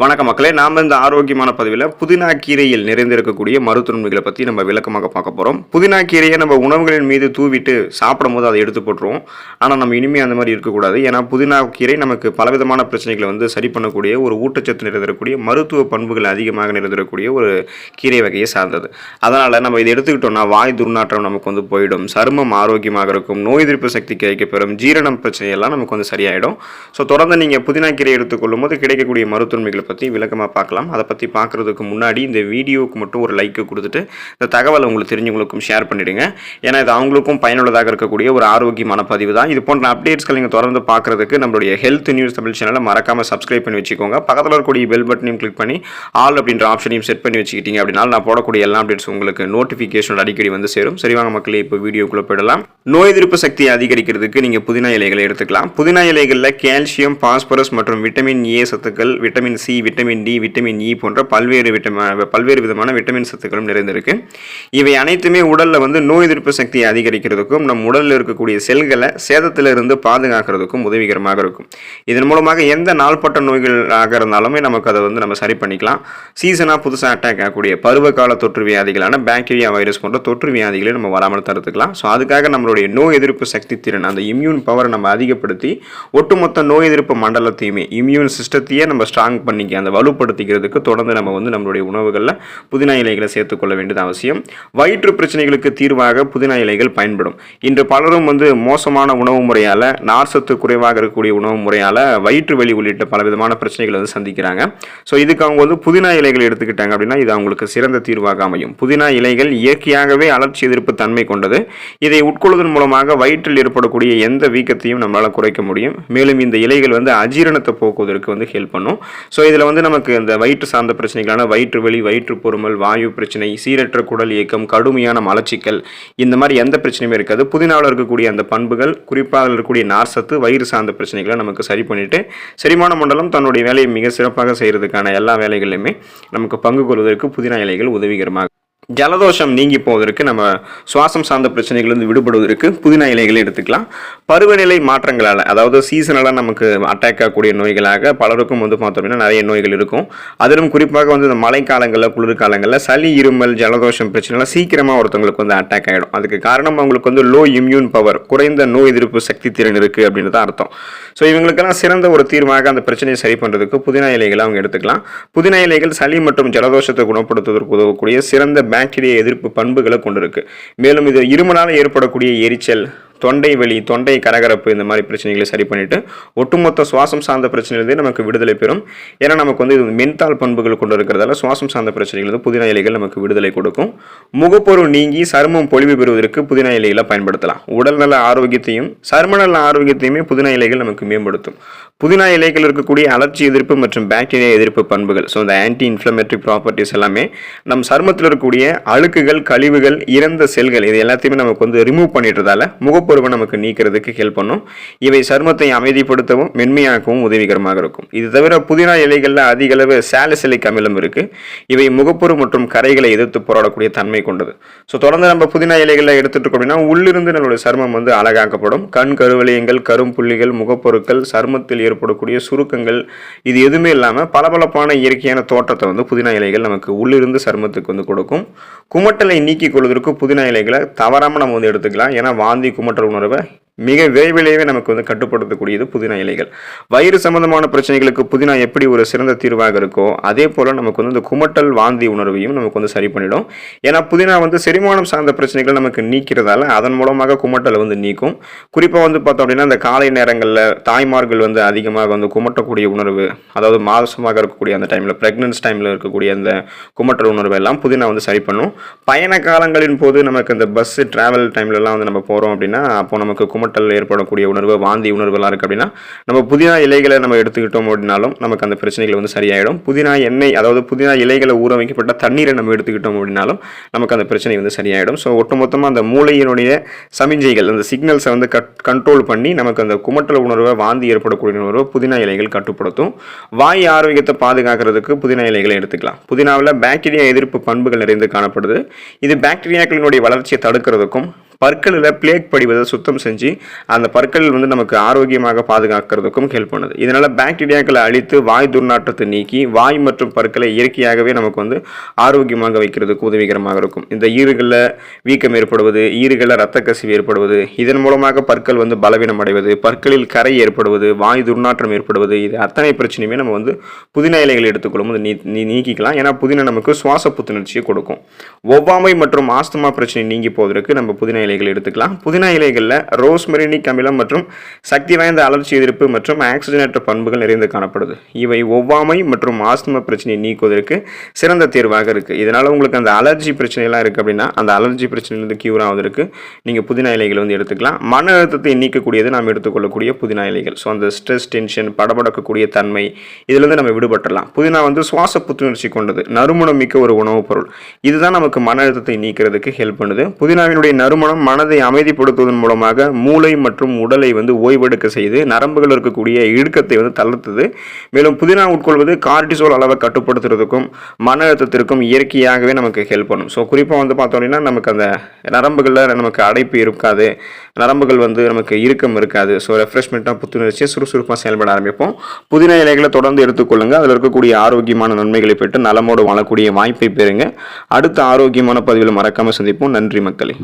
வணக்க மக்களே நாம் இந்த ஆரோக்கியமான பதிவில் புதினா கீரையில் நிறைந்திருக்கக்கூடிய மருத்துவன்மைகளை பற்றி நம்ம விளக்கமாக பார்க்க போகிறோம் புதினா கீரையை நம்ம உணவுகளின் மீது தூவிட்டு சாப்பிடும் போது அதை எடுத்து போட்டுருவோம். ஆனால் நம்ம இனிமேல் அந்த மாதிரி இருக்கக்கூடாது. ஏன்னா புதினா கீரை நமக்கு பலவிதமான பிரச்சனைகளை வந்து சரி பண்ணக்கூடிய ஒரு ஊட்டச்சத்து நிறைந்திருக்கக்கூடிய மருத்துவ பண்புகள் அதிகமாக நிறைந்திருக்கக்கூடிய ஒரு கீரை வகையை சார்ந்தது. அதனால் நம்ம இதை எடுத்துக்கிட்டோம்னா வாய் துர்நாற்றம் நமக்கு வந்து போயிடும். சருமம் ஆரோக்கியமாக இருக்கும். நோய் எதிர்ப்பு சக்தி கிடைக்கப்பெறும். ஜீரணம் பிரச்சனையெல்லாம் நமக்கு வந்து சரியாயிடும். ஸோ தொடர்ந்து நீங்கள் புதினா கீரை எடுத்துக்கொள்ளும் போது கிடைக்கக்கூடிய மருத்துவன்மைகளை பற்றி விளக்கமாக பார்க்கலாம். அதை பற்றி பார்க்குறதுக்கு முன்னாடி இந்த வீடியோவுக்கு மட்டும் ஒரு லைக்கு கொடுத்துட்டு இந்த தகவலை உங்களுக்கு தெரிஞ்சவங்களுக்கும் ஷேர் பண்ணிவிடுங்க ஏன்னா இது அவங்களுக்கும் பயனுள்ளதாக இருக்கக்கூடிய ஒரு ஆரோக்கியமான பதிவு தான். இது போன்ற அப்டேட்ஸ்கள் நீங்கள் தொடர்ந்து பார்க்குறதுக்கு நம்மளுடைய ஹெல்த் நியூஸ் தமிழ் சேனலை மறக்காமல் சப்ஸ்கிரைப் பண்ணி வச்சுக்கோங்க. பக்கத்தில் இருக்கக்கூடிய பெல் பட்டனையும் கிளிக் பண்ணி ஆல் அப்படின்ற ஆப்ஷனையும் செட் பண்ணி வச்சுக்கிட்டீங்க அப்படின்னா நான் போடக்கூடிய எல்லா அப்டேட்ஸ் உங்களுக்கு நோட்டிஃபிகேஷன் அடிக்கடி வந்து சேரும். சரிவாங்க மக்களே இப்போ வீடியோக்குள்ளே போயிடலாம். நோய் எதிர்ப்பு சக்தியை அதிகரிக்கிறதுக்கு நீங்கள் புதினா இலைகளை எடுத்துக்கலாம். புதினா இலைகளில் கால்சியம் பாஸ்பரஸ் மற்றும் விட்டமின் ஏ சத்துக்கள் vitamin C vitamin D vitamin E போன்ற பல்வேறு விட்டம பல்வேறு விதமான விட்டமின் சத்துக்களும் நிறைந்திருக்கு. இவை அனைத்துமே உடலில் வந்து நோய் எதிர்ப்பு சக்தியை அதிகரிக்கிறதுக்கும் நம் உடலில் இருக்கக்கூடிய செல்களை சேதத்திலிருந்து பாதுகாக்கிறதுக்கும் உதவிகரமாக இருக்கும். இதன் மூலமாக எந்த நாள்பட்ட நோய்களாக இருந்தாலுமே நமக்கு அதை வந்து நம்ம சரி பண்ணிக்கலாம். சீசனாக புதுசாக அட்டாக் ஆகக்கூடிய பருவகால தொற்று வியாதிகளான பாக்டீரியா வைரஸ் போன்ற தொற்று வியாதிகளை நம்ம வராமல் தடுத்துக்கலாம். ஸோ அதுக்காக நம்மளுடைய நோய் எதிர்ப்பு சக்தி திறன் அந்த இம்யூன் பவரை நம்ம அதிகப்படுத்தி ஒட்டுமொத்த நோய் எதிர்ப்பு மண்டலத்தையுமே இம்யூன் சிஸ்டத்தையே நம்ம ஸ்ட்ராங் பண்ணிக்க அந்த வலுப்படுத்திக்கிறதுக்கு தொடர்ந்து நம்ம வந்து நம்மளுடைய உணவுகளில் புதினா இலைகளை சேர்த்துக்கொள்ள வேண்டியது அவசியம். வயிற்று பிரச்சனைகளுக்கு தீர்வாக புதினா இலைகள் பயன்படும். இன்று பலரும் வந்து மோசமான உணவு முறையால் நார்சத்து குறைவாக இருக்கக்கூடிய உணவு முறையால் வயிற்று வலி உள்ளிட்ட பலவிதமான பிரச்சனைகளை வந்து சந்திக்கிறாங்க. ஸோ இதுக்கு அவங்க வந்து புதினா இலைகள் எடுத்துக்கிட்டாங்க அப்படின்னா இது அவங்களுக்கு சிறந்த தீர்வாக அமையும். புதினா இலைகள் இயற்கையாகவே அலர்ச்சி எதிர்ப்பு தன்மை கொண்டது. இதை உட்கொள்வதன் மூலமாக வயிற்றில் ஏற்படக்கூடிய எந்த வீக்கத்தையும் நம்மளால் குறைக்க முடியும். மேலும் இந்த இலைகள் வந்து அஜீரணத்தை போக்குவதற்கு வந்து ஹெல்ப் பண்ணும். ஸோ இதில் வந்து நமக்கு இந்த வயிற்று சார்ந்த பிரச்சனைகளான வயிற்று வலி வயிற்று பொறுமல் வாயு பிரச்சனை சீரற்ற குடல் இயக்கம் கடுமையான மலச்சிக்கல் இந்த மாதிரி எந்த பிரச்சனையுமே இருக்காது. புதினாவில் இருக்கக்கூடிய அந்த பண்புகள் குறிப்பாக இருக்கக்கூடிய நார்சத்து வயிறு சார்ந்த பிரச்சனைகளை நமக்கு சரி பண்ணிட்டு செரிமான மண்டலம் தன்னுடைய வேலையை மிக சிறப்பாக செய்கிறதுக்கான எல்லா வேலைகளிலுமே நமக்கு பங்கு கொள்வதற்கு புதினா இலைகள் உதவிகரமாக ஜலதோஷம் நீங்கி போவதற்கு நம்ம சுவாசம் சார்ந்த பிரச்சனைகளிலிருந்து விடுபடுவதற்கு புதினா இலைகளை எடுத்துக்கலாம். பருவநிலை மாற்றங்களால் அதாவது சீசனலாக நமக்கு அட்டாக் ஆகக்கூடிய நோய்களாக பலருக்கும் வந்து பார்த்தோம் அப்படின்னா நிறைய நோய்கள் இருக்கும். அதிலும் குறிப்பாக வந்து இந்த மழைக்காலங்களில் குளிர்காலங்களில் சளி இருமல் ஜலதோஷம் பிரச்சனைலாம் சீக்கிரமாக ஒருத்தவங்களுக்கு வந்து அட்டாக் ஆகிடும் அதுக்கு காரணம் அவங்களுக்கு வந்து லோ இம்யூன் பவர் குறைந்த நோய் எதிர்ப்பு சக்தி திறன் இருக்குது அப்படின்னு தான் அர்த்தம். ஸோ இவங்களுக்கெல்லாம் சிறந்த ஒரு தீர்வாக அந்த பிரச்சனையை சரி பண்ணுறதுக்கு புதினா இலைகளை அவங்க எடுத்துக்கலாம். புதினா இலைகள் சளி மற்றும் ஜலதோஷத்தை குணப்படுத்துவதற்கு உதவக்கூடிய சிறந்த பாக்டீரிய எதிர்ப்பு பண்புகளை கொண்டிருக்கு. மேலும் இது இருமனால் ஏற்படக்கூடிய எரிச்சல் தொண்டை வலி தொண்டை கரகரப்பு இந்த மாதிரி பிரச்சனைகளை சரி பண்ணிவிட்டு ஒட்டுமொத்த சுவாசம் சார்ந்த பிரச்சனையிலிருந்தே நமக்கு விடுதலை பெறும். ஏன்னா நமக்கு வந்து இது மென்தால் பண்புகள் கொண்டு இருக்கிறதால சுவாசம் சார்ந்த பிரச்சனைகள் வந்து புதினா இலைகள் நமக்கு விடுதலை கொடுக்கும். முகப்பொருள் நீங்கி சருமம் பொலிவு பெறுவதற்கு புதினா இலைகளை பயன்படுத்தலாம். உடல்நல ஆரோக்கியத்தையும் சருமநல ஆரோக்கியத்தையுமே புதினா இலைகள் நமக்கு மேம்படுத்தும். புதினா இலைகள் இருக்கக்கூடிய அலர்ஜி எதிர்ப்பு மற்றும் பாக்டீரியா எதிர்ப்பு பண்புகள். ஸோ இந்த ஆன்டி இன்ஃப்ளமேட்டரி ப்ராப்பர்ட்டிஸ் எல்லாமே நம் சருமத்தில் இருக்கக்கூடிய அழுக்குகள் கழிவுகள் இறந்த செல்கள் இது எல்லாத்தையுமே நமக்கு வந்து ரிமூவ் பண்ணிடுறதால முகப்பொருவை நமக்கு நீக்கிறதுக்கு ஹெல்ப் பண்ணும். இவை சருமத்தை அமைதிப்படுத்தவும் மென்மையாக்கவும் உதவிகரமாக இருக்கும். இது தவிர புதினா இலைகளில் அதிக அளவு சாலிசிலிக் அமிலம் இருக்குது இவை முகப்பொரு மற்றும் கரைகளை எதிர்த்து போராடக்கூடிய தன்மை கொண்டது. ஸோ தொடர்ந்து நம்ம புதினா இலைகளில் எடுத்துகிட்டு இருக்கோம் அப்படின்னா உள்ளிருந்து நம்மளுடைய சருமம் வந்து அழகாக்கப்படும். கண் கருவளையங்கள் கரும்புள்ளிகள் முகப்பொருட்கள் சருமத்தில் ஏற்படக்கூடிய சுருக்கங்கள். இது எதுவுமே இல்லாமல் பளபளப்பான இயற்கையான தோற்றத்தை வந்து புதினா இலைகள் நமக்கு உள்ளிருந்து சருமத்துக்கு வந்து கொடுக்கும். குமட்டலை நீக்கிக் கொள்வதற்கு புதினா இலைகளை தவறாமல் நம்ம வந்து எடுத்துக்கலாம். ஏன்னா வாந்தி குமட்டல் உணர்வை மிக விரைவிலேயே நமக்கு வந்து கட்டுப்படுத்தக்கூடியது புதினா இலைகள். வயிறு சம்பந்தமான பிரச்சனைகளுக்கு புதினா எப்படி ஒரு சிறந்த தீர்வாக இருக்கோ அதே போல் நமக்கு வந்து இந்த குமட்டல் வாந்தி உணர்வையும் நமக்கு வந்து சரி பண்ணிடும். ஏன்னா புதினா வந்து செரிமானம் சார்ந்த பிரச்சனைகள் நமக்கு நீக்கிறதால அதன் மூலமாக குமட்டலை வந்து நீக்கும். குறிப்பாக வந்து பார்த்தோம் அப்படின்னா இந்த காலை நேரங்களில் தாய்மார்கள் வந்து அதிகமாக வந்து குமட்டக்கூடிய உணர்வு அதாவது மாதமாக இருக்கக்கூடிய அந்த டைமில் ப்ரெக்னன்ஸ் டைமில் இருக்கக்கூடிய அந்த குமட்டல் உணர்வு எல்லாம் புதினா வந்து சரி பண்ணும். பயண காலங்களின் போது நமக்கு இந்த பஸ்ஸு ட்ராவல் டைம்லலாம் வந்து நம்ம போகிறோம் அப்படின்னா அப்போ நமக்கு குமட்டல் ஏற்படக்கூடிய உணர்வு வாந்தி உணர்வுலாம் இருக்குது அப்படின்னா நம்ம புதினா இலைகளை நம்ம எடுத்துக்கிட்டோம் அப்படின்னாலும் நமக்கு அந்த பிரச்சனைகள் வந்து சரியாயிடும். புதினா எண்ணெய் அதாவது புதினா இலைகளை ஊற வைக்கப்பட்ட தண்ணீரை நம்ம எடுத்துக்கிட்டோம் அப்படின்னாலும் நமக்கு அந்த பிரச்சனை வந்து சரியாயிடும். ஸோ ஒட்டுமொத்தமாக அந்த மூளையினுடைய சமிஞ்சைகள் அந்த சிக்னல்ஸை வந்து கட் கண்ட்ரோல் பண்ணி நமக்கு அந்த குமட்டல் உணர்வை வாந்தி ஏற்படக்கூடிய உணர்வை புதினா இலைகள் கட்டுப்படுத்தும். வாய் ஆரோக்கியத்தை பாதுகாக்கிறதுக்கு புதினா இலைகளை எடுத்துக்கலாம். புதினாவில் பாக்டீரியா எதிர்ப்பு பண்புகள் நிறைந்து காணப்படுது. இது பாக்டீரியாக்களினுடைய வளர்ச்சியை தடுக்கிறதுக்கும் பற்களில் பிளேக் படிவதை சுத்தம் செஞ்சு அந்த பற்கள் வந்து நமக்கு ஆரோக்கியமாக பாதுகாக்கிறதுக்கும் ஹெல்ப் பண்ணுது. இதனால் பாக்டீரியாக்களை அழித்து வாய் துர்நாற்றத்தை நீக்கி வாய் மற்றும் பற்களை இயற்கையாகவே நமக்கு வந்து ஆரோக்கியமாக வைக்கிறதுக்கு உதவிகரமாக இருக்கும். இந்த ஈறுகளில் வீக்கம் ஏற்படுவது ஈறுகளில் ரத்த கசிவு ஏற்படுவது இதன் மூலமாக பற்கள் வந்து பலவீனம் அடைவது பற்களில் கரை ஏற்படுவது வாய் துர்நாற்றம் ஏற்படுவது இது அத்தனை பிரச்சனையுமே நம்ம வந்து புதினா இலைகள் எடுத்துக்கொள்ளும் நீ நீ நீக்கிக்கலாம். ஏன்னா புதினா நமக்கு சுவாச புத்துணர்ச்சியை கொடுக்கும். ஒவ்வாமை மற்றும் ஆஸ்துமா பிரச்சனை நீங்கி போவதற்கு நம்ம புதினா இலைகள் எடுத்துக்கலாம். புதினா இலைகளில் ரோஸ்மெரினிக் அமிலம் மற்றும் சக்தி வாய்ந்த அலர்ச்சி எதிர்ப்பு மற்றும் ஆக்சிஜனேற்ற பண்புகள் நிறைந்து காணப்படுது. இவை ஒவ்வாமை மற்றும் ஆஸ்துமா பிரச்சனையை நீக்குவதற்கு சிறந்த தேர்வாக இருக்குது இதனால் உங்களுக்கு அந்த அலர்ஜி பிரச்சனைலாம் இருக்குது அப்படின்னா அந்த அலர்ஜி பிரச்சனையிலிருந்து கியூர் ஆவதற்கு நீங்கள் புதினா இலைகள் வந்து எடுத்துக்கலாம். மன அழுத்தத்தை நீக்கக்கூடியது நாம் எடுத்துக்கொள்ளக்கூடிய புதினா இலைகள். ஸோ அந்த ஸ்ட்ரெஸ் டென்ஷன் படபடக்கக்கூடிய தன்மை இதிலிருந்து நம்ம விடுபட்டலாம் புதினா வந்து சுவாச புத்துணர்ச்சி கொண்டது. நறுமணம் மிக்க ஒரு உணவுப் பொருள். இதுதான் நமக்கு மன அழுத்தத்தை நீக்கிறதுக்கு ஹெல்ப் பண்ணுது. புதினாவினுடைய நறுமணம் மனதை அமைதிப்படுத்துவதன் மூலமாக மூளை மற்றும் உடலை வந்து ஓய்வெடுக்க செய்து நரம்புகள் இருக்கக்கூடிய இழுக்கத்தை வந்து தளர்த்துது. மேலும் புதினா உட்கொள்வது கார்டிசோல் அளவை கட்டுப்படுத்துறதுக்கும் மன அழுத்தத்திற்கும் இயற்கையாகவே நமக்கு ஹெல்ப் பண்ணும். ஸோ குறிப்பாக வந்து பார்த்தோம் அப்படின்னா நமக்கு அந்த நரம்புகளில் நமக்கு அடைப்பு இருக்காது. நரம்புகள் வந்து நமக்கு இறுக்கம் இருக்காது. ஸோ ரெஃப்ரெஷ்மெண்ட்டாக புத்துணர்ச்சியை சுறுசுறுப்பாக செயல்பட ஆரம்பிப்போம். புதினா இலைகளை தொடர்ந்து எடுத்துக்கொள்ளுங்கள் அதில் இருக்கக்கூடிய ஆரோக்கியமான நன்மைகளை பெற்று நலமோடு வாழக்கூடிய வாய்ப்பை பெறுங்க. அடுத்த ஆரோக்கியமான பதிவில் மறக்காமல் சந்திப்போம். நன்றி மக்களே.